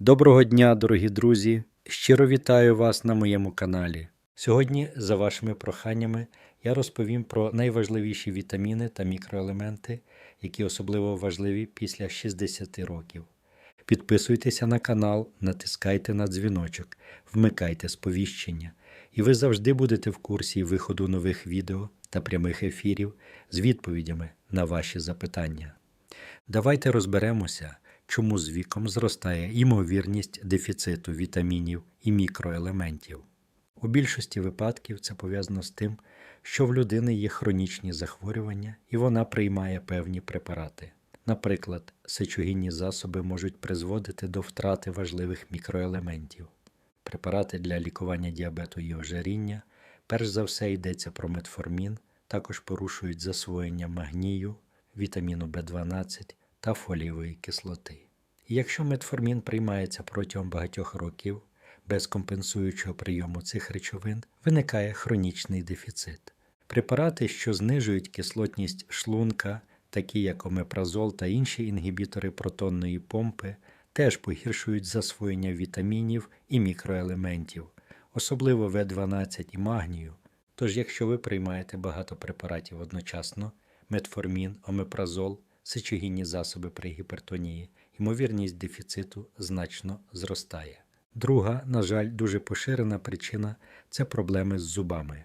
Доброго дня, дорогі друзі! Щиро вітаю вас на моєму каналі. Сьогодні, за вашими проханнями, я розповім про найважливіші вітаміни та мікроелементи, які особливо важливі після 60 років. Підписуйтеся на канал, натискайте на дзвіночок, вмикайте сповіщення, і ви завжди будете в курсі виходу нових відео та прямих ефірів з відповідями на ваші запитання. Давайте розберемося, чому з віком зростає ймовірність дефіциту вітамінів і мікроелементів. У більшості випадків це пов'язано з тим, що в людини є хронічні захворювання і вона приймає певні препарати. Наприклад, сечогінні засоби можуть призводити до втрати важливих мікроелементів. Препарати для лікування діабету і ожиріння, перш за все йдеться про метформін, також порушують засвоєння магнію, вітаміну В12 та фолієвої кислоти. Якщо метформін приймається протягом багатьох років без компенсуючого прийому цих речовин, виникає хронічний дефіцит. Препарати, що знижують кислотність шлунка, такі як омепразол та інші інгібітори протонної помпи, теж погіршують засвоєння вітамінів і мікроелементів, особливо В12 і магнію. Тож, якщо ви приймаєте багато препаратів одночасно, метформін, омепразол, сечогінні засоби при гіпертонії, ймовірність дефіциту значно зростає. Друга, на жаль, дуже поширена причина це проблеми з зубами.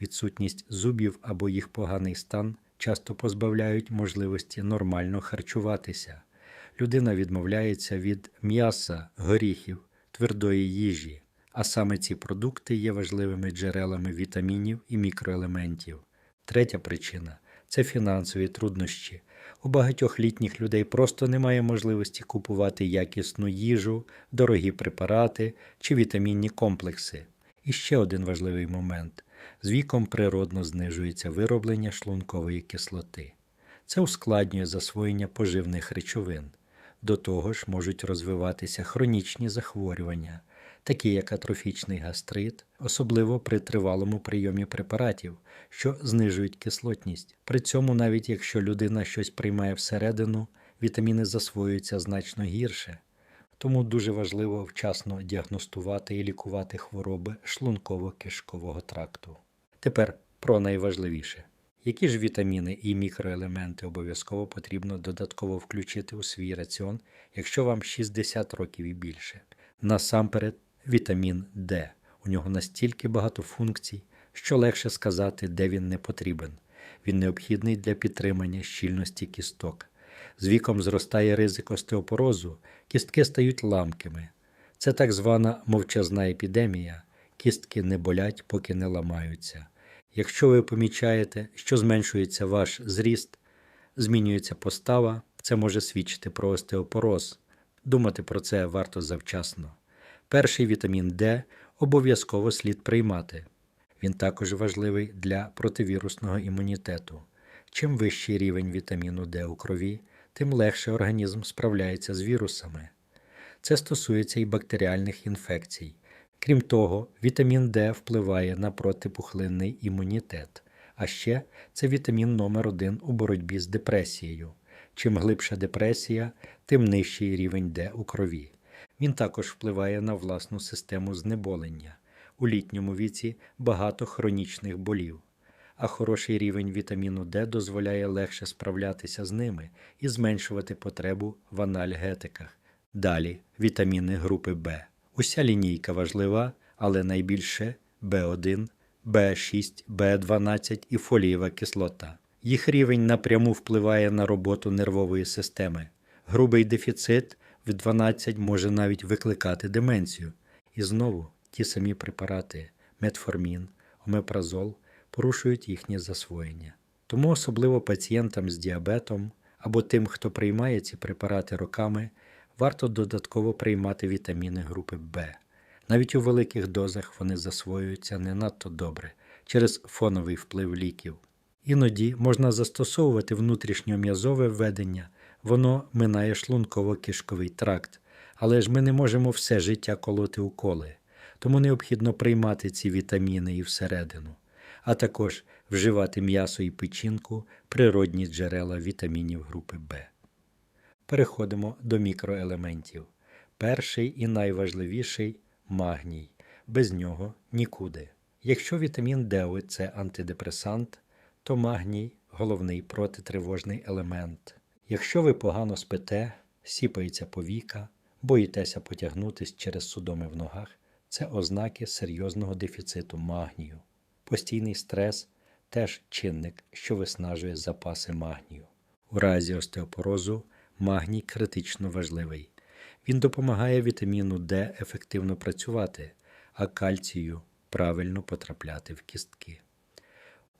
Відсутність зубів або їх поганий стан часто позбавляють можливості нормально харчуватися. Людина відмовляється від м'яса, горіхів, твердої їжі, а саме ці продукти є важливими джерелами вітамінів і мікроелементів. Третя причина це фінансові труднощі. У багатьох літніх людей просто немає можливості купувати якісну їжу, дорогі препарати чи вітамінні комплекси. І ще один важливий момент: з віком природно знижується вироблення шлункової кислоти. Це ускладнює засвоєння поживних речовин. До того ж можуть розвиватися хронічні захворювання, такі як атрофічний гастрит, особливо при тривалому прийомі препаратів, що знижують кислотність. При цьому, навіть якщо людина щось приймає всередину, вітаміни засвоюються значно гірше. Тому дуже важливо вчасно діагностувати і лікувати хвороби шлунково-кишкового тракту. Тепер про найважливіше. Які ж вітаміни і мікроелементи обов'язково потрібно додатково включити у свій раціон, якщо вам 60 років і більше? Насамперед, вітамін Д. У нього настільки багато функцій, що легше сказати, де він не потрібен. Він необхідний для підтримання щільності кісток. З віком зростає ризик остеопорозу, кістки стають ламкими. Це так звана мовчазна епідемія. Кістки не болять, поки не ламаються. Якщо ви помічаєте, що зменшується ваш зріст, змінюється постава, це може свідчити про остеопороз. Думати про це варто завчасно. Перший вітамін Д обов'язково слід приймати. Він також важливий для противірусного імунітету. Чим вищий рівень вітаміну Д у крові, тим легше організм справляється з вірусами. Це стосується і бактеріальних інфекцій. Крім того, вітамін Д впливає на протипухлинний імунітет, а ще це вітамін номер один у боротьбі з депресією. Чим глибша депресія, тим нижчий рівень Д у крові. Він також впливає на власну систему знеболення. У літньому віці багато хронічних болів, а хороший рівень вітаміну Д дозволяє легше справлятися з ними і зменшувати потребу в анальгетиках. Далі вітаміни групи В. Уся лінійка важлива, але найбільше В1, В6, В12 і фолієва кислота. Їх рівень напряму впливає на роботу нервової системи. Грубий дефіцит в 12 може навіть викликати деменцію. І знову ті самі препарати метформін, омепразол порушують їхнє засвоєння. Тому особливо пацієнтам з діабетом або тим, хто приймає ці препарати роками, варто додатково приймати вітаміни групи В. Навіть у великих дозах вони засвоюються не надто добре через фоновий вплив ліків. Іноді можна застосовувати внутрішньом'язове введення, воно минає шлунково-кишковий тракт, але ж ми не можемо все життя колоти уколи, тому необхідно приймати ці вітаміни і всередину, а також вживати м'ясо і печінку, природні джерела вітамінів групи В. Переходимо до мікроелементів. Перший і найважливіший магній. Без нього нікуди. Якщо вітамін Д це антидепресант, то магній головний протитривожний елемент. Якщо ви погано спите, сіпається повіка, боїтеся потягнутись через судоми в ногах, це ознаки серйозного дефіциту магнію. Постійний стрес теж чинник, що виснажує запаси магнію. У разі остеопорозу магній критично важливий. Він допомагає вітаміну Д ефективно працювати, а кальцію правильно потрапляти в кістки.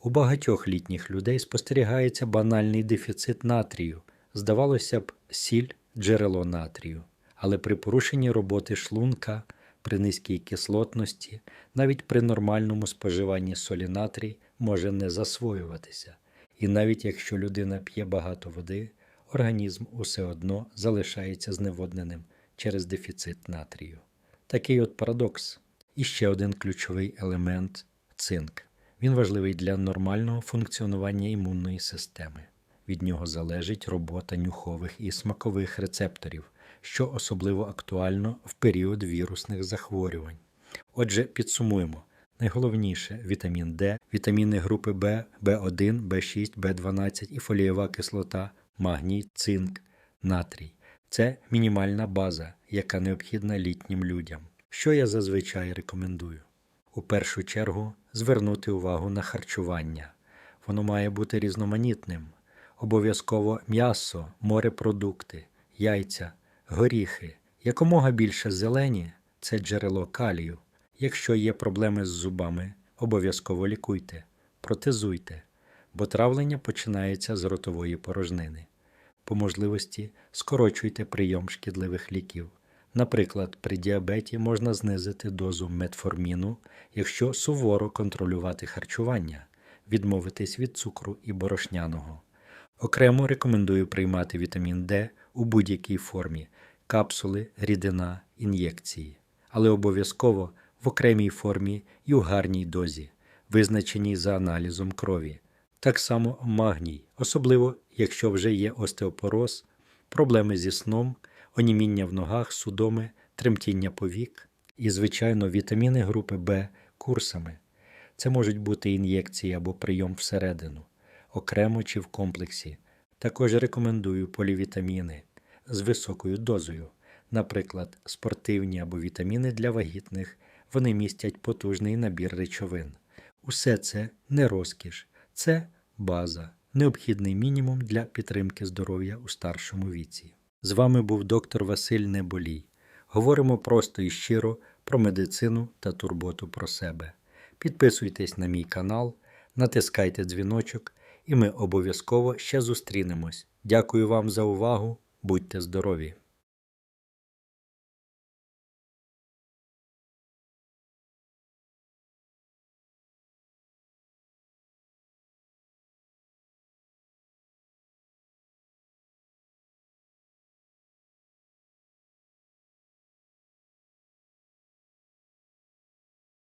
У багатьох літніх людей спостерігається банальний дефіцит натрію. Здавалося б, сіль джерело натрію, але при порушенні роботи шлунка, при низькій кислотності, навіть при нормальному споживанні солі натрій може не засвоюватися. І навіть якщо людина п'є багато води, організм усе одно залишається зневодненим через дефіцит натрію. Такий от парадокс. І ще один ключовий елемент цинк. Він важливий для нормального функціонування імунної системи. Від нього залежить робота нюхових і смакових рецепторів, що особливо актуально в період вірусних захворювань. Отже, підсумуємо. Найголовніше вітамін Д, вітаміни групи В, В1, В6, В12 і фолієва кислота, магній, цинк, натрій. Це мінімальна база, яка необхідна літнім людям. Що я зазвичай рекомендую? У першу чергу звернути увагу на харчування. Воно має бути різноманітним. Обов'язково м'ясо, морепродукти, яйця, горіхи. Якомога більше зелені це джерело калію. Якщо є проблеми з зубами, обов'язково лікуйте, протезуйте, бо травлення починається з ротової порожнини. По можливості скорочуйте прийом шкідливих ліків. Наприклад, при діабеті можна знизити дозу метформіну, якщо суворо контролювати харчування, відмовитись від цукру і борошняного. Окремо рекомендую приймати вітамін Д у будь-якій формі капсули, рідина, ін'єкції, але обов'язково в окремій формі і у гарній дозі, визначеній за аналізом крові. Так само магній, особливо якщо вже є остеопороз, проблеми зі сном, оніміння в ногах, судоми, тремтіння повік і, звичайно, вітаміни групи Б курсами. Це можуть бути ін'єкції або прийом всередину, окремо чи в комплексі. Також рекомендую полівітаміни з високою дозою, наприклад, спортивні або вітаміни для вагітних. Вони містять потужний набір речовин. Усе це не розкіш, це база, необхідний мінімум для підтримки здоров'я у старшому віці. З вами був доктор Василь Неболій. Говоримо просто і щиро про медицину та турботу про себе. Підписуйтесь на мій канал, натискайте дзвіночок, і ми обов'язково ще зустрінемось. Дякую вам за увагу, будьте здорові!